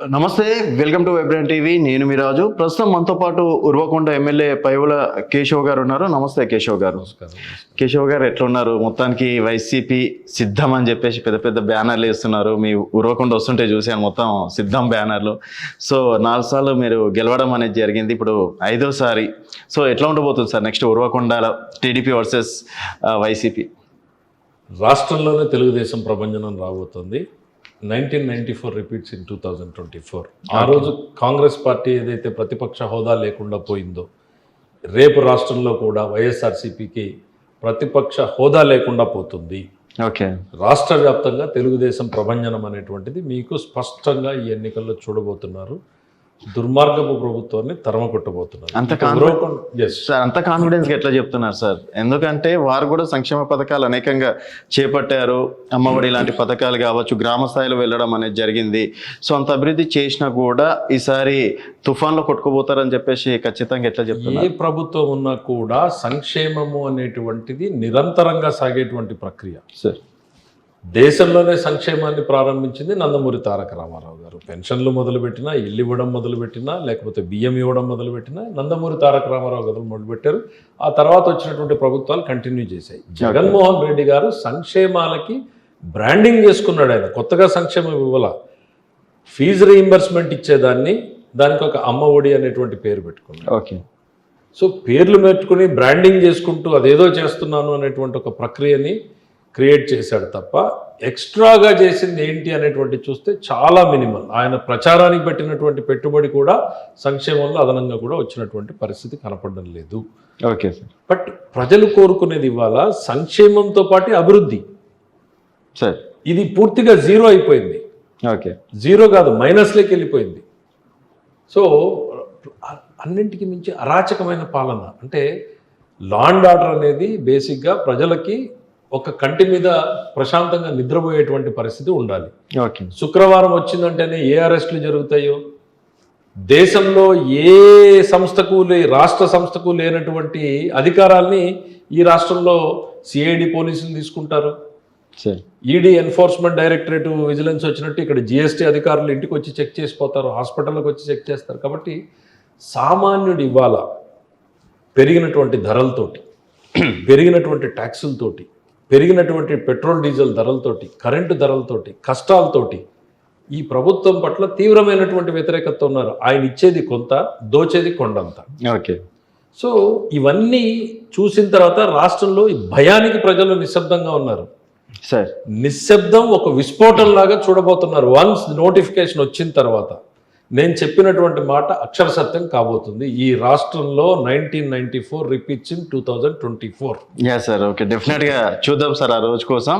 నమస్తే welcome to వెబ్రాన్ TV. నేను మీ రాజు. ప్రస్తుతం మనతో పాటు ఉర్వకొండ ఎమ్మెల్యే పైవుల కేశవ్ గారు ఉన్నారు. నమస్తే కేశవ్ గారు. కేశవ్ గారు ఎట్లున్నారు? మొత్తానికి వైసీపీ సిద్ధం అని చెప్పేసి పెద్ద పెద్ద బ్యానర్లు వేస్తున్నారు. మీ ఉర్వకొండ వస్తుంటే చూశాను మొత్తం సిద్ధం బ్యానర్లు. సో నాలుగు సార్లు మీరు గెలవడం అనేది జరిగింది. ఇప్పుడు ఐదోసారి. సో ఎట్లా ఉండబోతుంది sir next Urvakonda TDP versus YCP? రాష్ట్రంలోనే తెలుగుదేశం ప్రభంజనం రాబోతుంది. Nineteen ninety four repeats in two thousand twenty four ఆ రోజు కాంగ్రెస్ పార్టీ ఏదైతే ప్రతిపక్ష హోదా లేకుండా పోయిందో రేపు రాష్ట్రంలో కూడా వైఎస్ఆర్సీపీకి ప్రతిపక్ష హోదా లేకుండా పోతుంది. ఓకే. రాష్ట్ర వ్యాప్తంగా తెలుగుదేశం ప్రభంజనం అనేటువంటిది మీకు స్పష్టంగా ఈ ఎన్నికల్లో చూడబోతున్నారు. దుర్మార్గపు ప్రభుత్వాన్ని తరమకొట్టబోతున్నారు అంత ఎస్ సార్ అంత కాన్ఫిడెన్స్ ఎట్లా చెప్తున్నారు సార్? ఎందుకంటే వారు కూడా సంక్షేమ పథకాలు అనేకంగా చేపట్టారు. అమ్మఒడి లాంటి పథకాలు కావచ్చు గ్రామ స్థాయిలో వెళ్ళడం అనేది జరిగింది. సో అంత అభివృద్ధి చేసినా కూడా ఈసారి తుఫాన్లో కొట్టుకుపోతారని చెప్పేసి ఖచ్చితంగా ఎట్లా ఏ చెప్తున్నారు ప్రభుత్వం ఉన్నా కూడా సంక్షేమము అనేటువంటిది నిరంతరంగా సాగేటువంటి ప్రక్రియ. సార్. దేశంలోనే సంక్షేమాన్ని ప్రారంభించింది నందమూరి తారక రామారావు గారు. పెన్షన్లు మొదలుపెట్టినా ఇల్లు ఇవ్వడం మొదలుపెట్టినా లేకపోతే బియ్యం ఇవ్వడం మొదలుపెట్టినా నందమూరి తారక రామారావు గారు మొదలుపెట్టారు. ఆ తర్వాత వచ్చినటువంటి ప్రభుత్వాలు కంటిన్యూ చేశాయి. జగన్మోహన్ రెడ్డి గారు సంక్షేమాలకి బ్రాండింగ్ చేసుకున్నాడు ఆయన. కొత్తగా సంక్షేమం ఇవ్వాల. ఫీజు రీయింబర్స్మెంట్ ఇచ్చేదాన్ని దానికి ఒక అమ్మ ఒడి అనేటువంటి పేరు పెట్టుకున్నాడు. ఓకే సో పేర్లు పెట్టుకుని బ్రాండింగ్ చేసుకుంటూ అదేదో చేస్తున్నాను అనేటువంటి ఒక ప్రక్రియని క్రియేట్ చేశాడు తప్ప ఎక్స్ట్రాగా చేసింది ఏంటి అనేటువంటి చూస్తే చాలా మినిమల్. ఆయన ప్రచారానికి పెట్టినటువంటి పెట్టుబడి కూడా సంక్షేమంలో అదనంగా కూడా వచ్చినటువంటి పరిస్థితి కనపడడం లేదు. Okay sir. బట్ ప్రజలు కోరుకునేది ఇవాళ సంక్షేమంతో పాటు అభివృద్ధి. సార్. ఇది పూర్తిగా జీరో అయిపోయింది. ఓకే. జీరో కాదు మైనస్లోకి వెళ్ళిపోయింది. సో అన్నింటికి మించి అరాచకమైన పాలన. అంటే లా అండ్ ఆర్డర్ అనేది బేసిక్గా ప్రజలకి ఒక కంటి మీద ప్రశాంతంగా నిద్రపోయేటువంటి పరిస్థితి ఉండాలి. ఓకే. శుక్రవారం వచ్చిందంటేనే ఏ అరెస్టులు జరుగుతాయో? దేశంలో ఏ సంస్థకు లే రాష్ట్ర సంస్థకు లేనటువంటి అధికారాల్ని ఈ రాష్ట్రంలో సిఐడి పోలీసులు తీసుకుంటారు. Sir. ED enforcement directorate vigilance వచ్చినట్టు ఇక్కడ జిఎస్టీ అధికారులు ఇంటికి వచ్చి చెక్ చేసిపోతారు హాస్పిటల్కి వచ్చి చెక్ చేస్తారు. కాబట్టి సామాన్యుడు ఇవాళ పెరిగినటువంటి ధరలతోటి పెరిగినటువంటి ట్యాక్సులతోటి పెరిగినటువంటి పెట్రోల్ డీజిల్ ధరలతోటి కరెంటు ధరలతోటి కష్టాలతోటి ఈ ప్రభుత్వం పట్ల తీవ్రమైనటువంటి వ్యతిరేకత ఉన్నారు. ఆయన ఇచ్చేది కొంత దోచేది కొండంత. ఓకే. సో ఇవన్నీ చూసిన తర్వాత రాష్ట్రంలో ఈ భయానికి ప్రజలు నిశ్శబ్దంగా ఉన్నారు. సార్. నిశ్శబ్దం ఒక విస్ఫోటంలాగా చూడబోతున్నారు. వన్స్ నోటిఫికేషన్ వచ్చిన తర్వాత. నేను చెప్పినటువంటి మాట అక్షర సత్యం కాబోతుంది. ఈ రాష్ట్రంలో nineteen ninety four repeats in two thousand twenty four. Yeah sir okay డెఫినెట్గా చూద్దాం సార్ ఆ రోజు కోసం.